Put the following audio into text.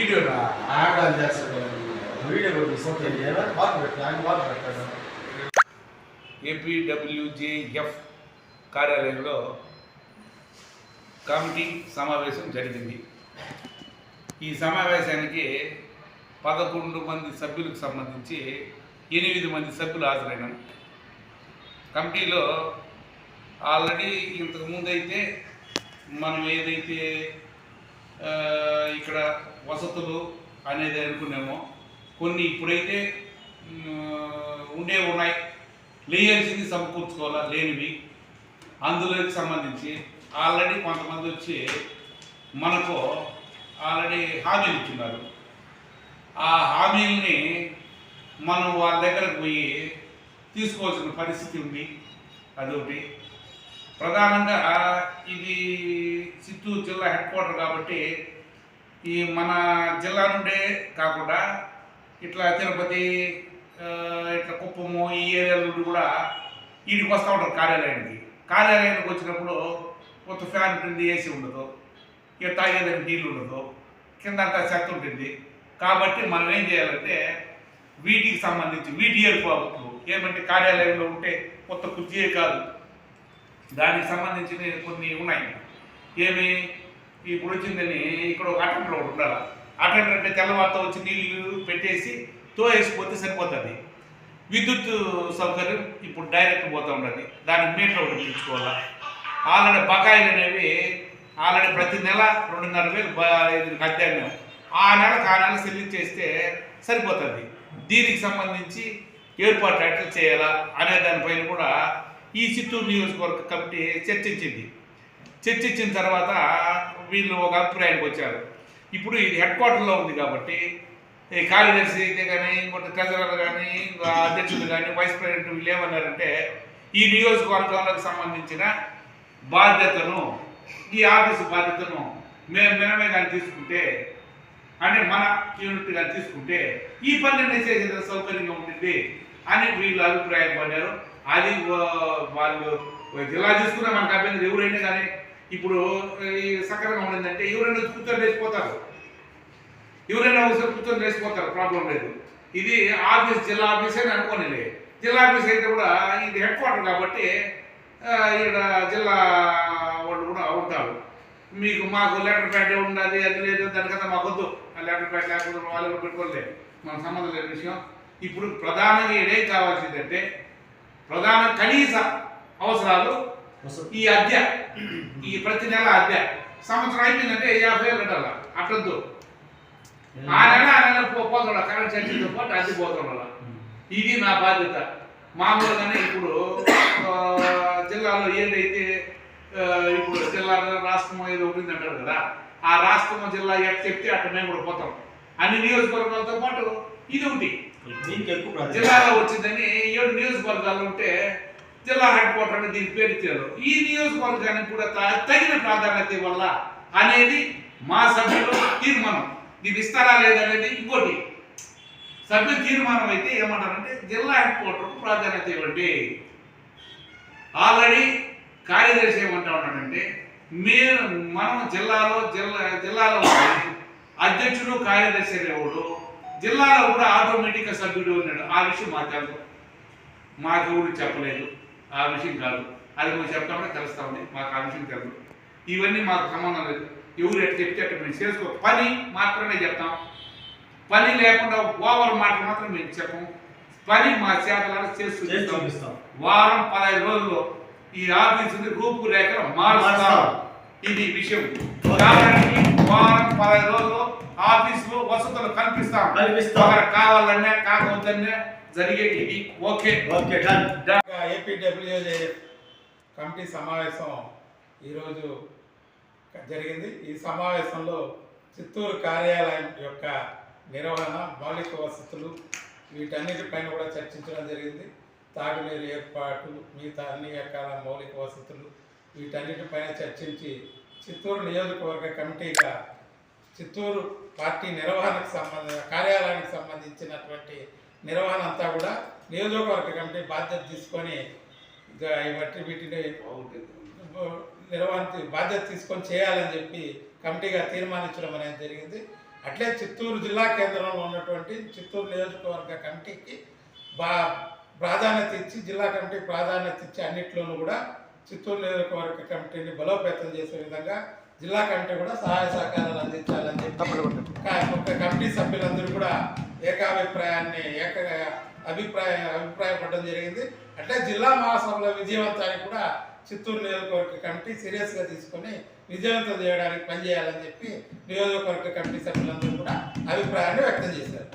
వీడియోనా ఆగాలి చేస్తాడు వీడియో కొట్టి సోకే బాగా పెట్టాడు ఆయన బాగా పెట్టాడు. ఏపీడబ్ల్యూజేఎఫ్ కార్యాలయంలో కమిటీ సమావేశం జరిగింది. ఈ సమావేశానికి పదకొండు మంది సభ్యులకు సంబంధించి ఎనిమిది మంది సభ్యులు హాజరైనాం. కమిటీలో ఆల్రెడీ ఇంతకుముందు అయితే మనం ఏదైతే ఇక్కడ వసతులు అనేది అనుకున్నామో. కొన్ని ఇప్పుడైతే ఉండే ఉన్నాయి. లేయాల్సింది సమకూర్చుకోవాలా? లేనివి. అందులోకి సంబంధించి ఆల్రెడీ కొంతమంది వచ్చి మనకు ఆల్రెడీ హామీలు ఇచ్చున్నారు. ఆ హామీల్ని మనం వాళ్ళ దగ్గరకు పోయి తీసుకోవాల్సిన పరిస్థితి ఉంది. అదొకటి. ప్రధానంగా ఇది చిత్తూరు జిల్లా హెడ్ క్వార్టర్ కాబట్టి ఈ మన జిల్లా నుండే కాకుండా ఇట్లా తిరుపతి ఇట్లా కుప్పము ఈ ఏరియాల నుండి కూడా వీడికి వస్తూ ఉంటారు కార్యాలయానికి. కార్యాలయానికి వచ్చినప్పుడు కొత్త ఫ్యాన్ ఉంటుంది ఏసీ ఉండదు ఇక తాగేదానికి నీళ్ళు ఉండదు కింద అంతా చెత్త ఉంటుంది. కాబట్టి మనం ఏం చేయాలంటే వీటికి సంబంధించి వీటి ఏర్పాట్లు ఏమంటే కార్యాలయంలో ఉంటే కొత్త కుర్చీయే కాదు. దానికి సంబంధించిన కొన్ని ఉన్నాయి. ఏమి? ఇప్పుడు వచ్చిందని ఇక్కడ ఒక అటెండర్ ఒకటి ఉండాలి? అటెండర్ అంటే తెల్లవారితో వచ్చి నీళ్ళు పెట్టేసి తోయేసిపోతే సరిపోతుంది. విద్యుత్ సౌకర్యం ఇప్పుడు డైరెక్ట్ పోతూ ఉండదు దానికి మీటర్ ఒకటి తీసుకోవాలా ఆల్రెడీ బకాయిలు అనేవి ఆల్రెడీ ప్రతి నెల రెండున్నర వేలు బ- ఆ నెలకు ఆ నెల చెల్లించేస్తే సరిపోతుంది. దీనికి సంబంధించి ఏర్పాటు ఎట్లా చేయాలా అనే దానిపైన కూడా ఈ చిత్తూరు నియోజకవర్గ కమిటీ చర్చించింది. చర్చించిన తర్వాత వీళ్ళు ఒక అభిప్రాయానికి వచ్చారు. ఇప్పుడు ఇది హెడ్ క్వార్టర్లో ఉంది కాబట్టి ఈ కార్యదర్శి అయితే కానీ ఇంకోటి ట్రెజరర్ కానీ అధ్యక్షులు కానీ వైస్ ప్రెసిడెంట్ వీళ్ళు ఏమన్నారంటే ఈ నియోజకవర్గాలకు సంబంధించిన బాధ్యతను ఈ ఆఫీసు బాధ్యతను మేము మినమే కానీ తీసుకుంటే అంటే మన యూనిట్ కానీ తీసుకుంటే ఈ పని చేసేది సౌకర్యంగా ఉంటుంది అని వీళ్ళు అభిప్రాయం పడ్డారు. అది వాళ్ళు జిల్లా చూసుకున్నా మనకు అభ్యంతరం ఎవరైనా కానీ ఇప్పుడు సక్రమంగా ఉండిందంటే ఎవరైనా వచ్చి కూర్చొని లేచిపోతారు. ఎవరైనా ఒకసారి కూర్చొని లేచిపోతారు ప్రాబ్లం లేదు. ఇది ఆఫీస్ జిల్లా ఆఫీస్ అని అనుకోనిలే. జిల్లా ఆఫీస్ అయితే కూడా ఇది హెడ్ క్వార్టర్ కాబట్టి ఇక్కడ జిల్లా వాళ్ళు కూడా ఉంటారు. మీకు మాకు లెటర్ ప్యాడ్ ఉండాలి అది లేదు దానికన్నా మాకు వద్దు. ఆ లెటర్ ప్యాడ్ లేకుండా వాళ్ళు పెట్టుకోలేదు మన సంబంధం లేని విషయం. ఇప్పుడు ప్రధానంగా ఏం కావాల్సిందంటే ప్రధాన కనీస అవసరాలు ఈ అద్దె ఈ ప్రతి నెల అద్దె సంవత్సరం అయిపోయిందంటే యాభై వేలు కట్టాల? అట్టద్దు ఆ నెల ఆ నెల పోతుండ కరెంట్ ఛార్జీతో పాటు అద్దె పోతుండాల? ఇది నా బాధ్యత. మామూలుగానే ఇప్పుడు జిల్లాలో ఏదైతే ఇప్పుడు జిల్లా రాష్ట్రం ఏదో ఉంటుంది అంటారు కదా ఆ రాష్ట్రం జిల్లా ఎట్ చెప్తే అట్ట మేము కూడా పోతాం. అన్ని నియోజకవర్గాలతో పాటు ఇది ఒకటి. జిల్లాలో వచ్చిందని ఏడు నియోజకవర్గాలు ఉంటే జిల్లా హెడ్ క్వార్టర్ అని దీనికి పేరు ఇచ్చారు. ఈ నియోజకవర్గానికి కూడా త- తగిన ప్రాధాన్యత వల్ల అనేది మా సభ్యులు తీర్మానం. దీని ఇస్తారా లేదనేది ఇంకోటి. సభ్యుల తీర్మానం అయితే ఏమంటారంటే జిల్లా హెడ్ క్వార్టర్కు ప్రాధాన్యత ఇవ్వండి. ఆల్రెడీ కార్యదర్శి ఏమంటా ఉన్నాడంటే మేము మనం జిల్లాలో జిల్లా జిల్లాలో అధ్యక్షుడు కార్యదర్శి ఎవడు జిల్లాలో కూడా ఆటోమేటిక్గా సభ్యుడు ఉన్నాడు. ఆ విషయం తెలుసు మాకు ఎవరు చెప్పలేదు. ఆ విషయం కాదు. అది నువ్వు చెప్తామంటే తెలుస్తా ఉంది. మాకు ఆ విషయం తెలుసు ఇవన్నీ మాకు సంబంధం లేదు. ఎవరు ఎట్లా చెప్తే అట్లా మేము చేసుకో పని మాత్రమే చెప్తాం. పని లేకుండా ఓవర్ మాటలు మాత్రం మేము చెప్పము పని మా చేతలను చేసి చేసి చూపిస్తాం. చూపిస్తాం. వారం పదహైదు రోజుల్లో ఈ ఆఫీసుని రూపురేఖలు మారుస్తాం. మారుస్తాం. ఇది విషయం. కాబట్టి వారం పదహైదు రోజుల్లో ఆఫీసులో వసతులు కల్పిస్తాం. కల్పిస్తాం. కావాలన్నా కాకపోతే జరిగేది. ఇది ఓకే. ఓకే ఏపీడబ్ల్యూజే కమిటీ సమావేశం ఈరోజు జరిగింది. ఈ సమావేశంలో చిత్తూరు కార్యాలయం యొక్క నిర్వహణ మౌలిక వసతులు వీటన్నిటిపైన కూడా చర్చించడం జరిగింది. తాగునీరు ఏర్పాటు మిగతా అన్ని రకాల మౌలిక వసతులు వీటన్నిటిపైన చర్చించి చిత్తూరు నియోజకవర్గ కమిటీగా చిత్తూరు పార్టీ నిర్వహణకు సంబంధించిన కార్యాలయానికి సంబంధించినటువంటి నిర్వహణ అంతా కూడా నియోజకవర్గ కమిటీ బాధ్యత తీసుకొని ఇక వీటిని నిర్వహణ బాధ్యత తీసుకొని చేయాలని చెప్పి కమిటీగా తీర్మానించడం అనేది జరిగింది. అట్లే చిత్తూరు జిల్లా కేంద్రంలో ఉన్నటువంటి చిత్తూరు నియోజకవర్గ కమిటీకి బా ప్రాధాన్యత ఇచ్చి జిల్లా కమిటీ ప్రాధాన్యత ఇచ్చి అన్నిట్లోనూ కూడా చిత్తూరు నియోజకవర్గ కమిటీని బలోపేతం చేసే విధంగా జిల్లా కమిటీ కూడా సహాయ సహకారాలు అందించాలని చెప్పి కమిటీ సభ్యులందరూ కూడా ఏకాభిప్రాయాన్ని ఏక అభిప్రాయ అభిప్రాయపడడం జరిగింది. అట్లే జిల్లా మహాసభల విజయవంతానికి కూడా చిత్తూరు నియోజకవర్గ కమిటీ సీరియస్గా తీసుకొని విజయవంతం చేయడానికి పనిచేయాలని చెప్పి నియోజకవర్గ కమిటీ సభ్యులందరూ కూడా అభిప్రాయాన్ని వ్యక్తం చేశారు.